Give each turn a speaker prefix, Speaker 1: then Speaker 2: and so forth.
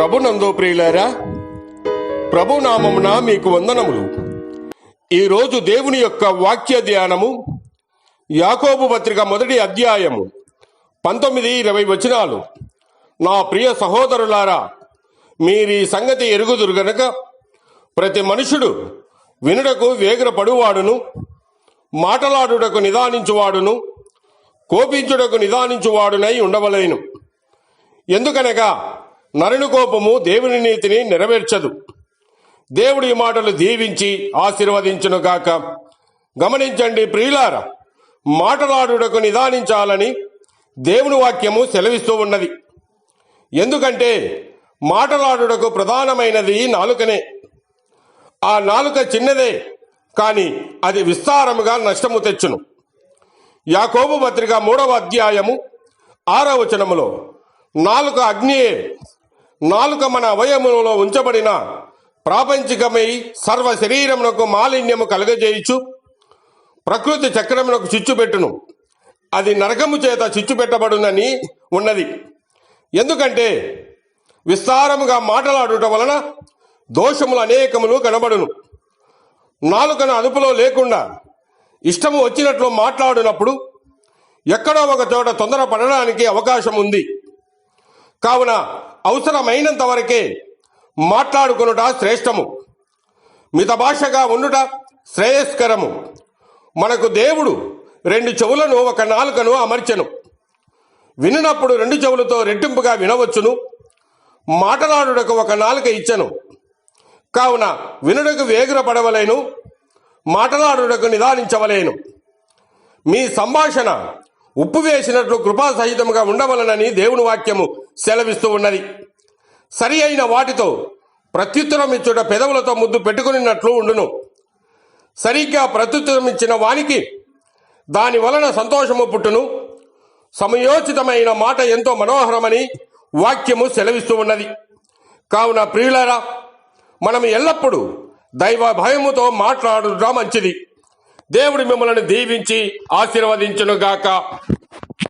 Speaker 1: ప్రభునందు ప్రియులారా ప్రభునామమున మీకు వందనములు. ఈరోజు దేవుని యొక్క వాక్య ధ్యానము యాకోబు పత్రిక మొదటి అధ్యాయము పంతొమ్మిది ఇరవై వచనాలు. నా ప్రియ సహోదరులారా మీరీ సంగతి ఎరుగుదురు గనక ప్రతి మనుషుడు వినుడకు వేగరపడువాడును మాటలాడుటకు నిదానించువాడును కోపించుటకు నిదానించువాడునై ఉండవలేను. ఎందుకనగా నరుని కోపము దేవుని నీతిని నెరవేర్చదు. దేవుడి మాటలు దీవించి ఆశీర్వదించును గాక. గమనించండి ప్రియులార మాటలాడుటకు నిదానించాలని దేవుని వాక్యము సెలవిస్తూ ఉన్నది. ఎందుకంటే మాటలాడుటకు ప్రధానమైనది నాలుకనే. ఆ నాలుక చిన్నదే కాని అది విస్తారముగా నష్టము తెచ్చును. యాకోబు పత్రిక మూడవ అధ్యాయము ఆరవ వచనములో నాలుక అగ్నియే నాలుక మన అవయములలో ఉంచబడిన ప్రాపంచికమై సర్వ శరీరమునకు మాలిన్యము కలుగజేయుచు ప్రకృతి చక్రమునకు చిచ్చుపెట్టును అది నరకము చేత చిచ్చుపెట్టబడునని ఉన్నది. ఎందుకంటే విస్తారముగా మాటలాడుట వలన దోషములు అనేకములు కనబడును. నాలుకను అదుపులో లేకుండా ఇష్టము వచ్చినట్లు మాట్లాడినప్పుడు ఎక్కడో ఒక చోట తొందరపడడానికి అవకాశం ఉంది కావున అవసరమైనంత వరకే మాట్లాడుకొనుట శ్రేష్టము. మిత భాషగా ఉండుట శ్రేయస్కరము. మనకు దేవుడు రెండు చెవులను ఒక నాలుకను అమర్చెను. వినినప్పుడు రెండు చెవులతో రెట్టింపుగా వినవచ్చును. మాటలాడుటకు ఒక నాలుక ఇచ్చను. కావున వినుటకు వేగురపడవలేను. మాటలాడుటకు నిదానించవలేను. మీ సంభాషణ ఉప్పు వేసినట్లు కృపా సహితముగా ఉండవలనని దేవుని వాక్యము సెలవిస్తూ ఉన్నది. సరి అయిన వాటితో ప్రత్యుత్తరం ఇచ్చుట పెదవులతో ముద్దు పెట్టుకున్నట్లు ఉండును. సరిగ్గా ప్రత్యుత్తరం ఇచ్చిన వానికి దాని వలన సంతోషము పుట్టును. సమయోచితమైన మాట ఎంతో మనోహరమని వాక్యము సెలవిస్తూ ఉన్నది. కావున ప్రియులారా మనం ఎల్లప్పుడూ దైవ భయముతో మాట్లాడుట మంచిది. దేవుడు మిమ్మల్ని దీవించి ఆశీర్వదించునుగాక.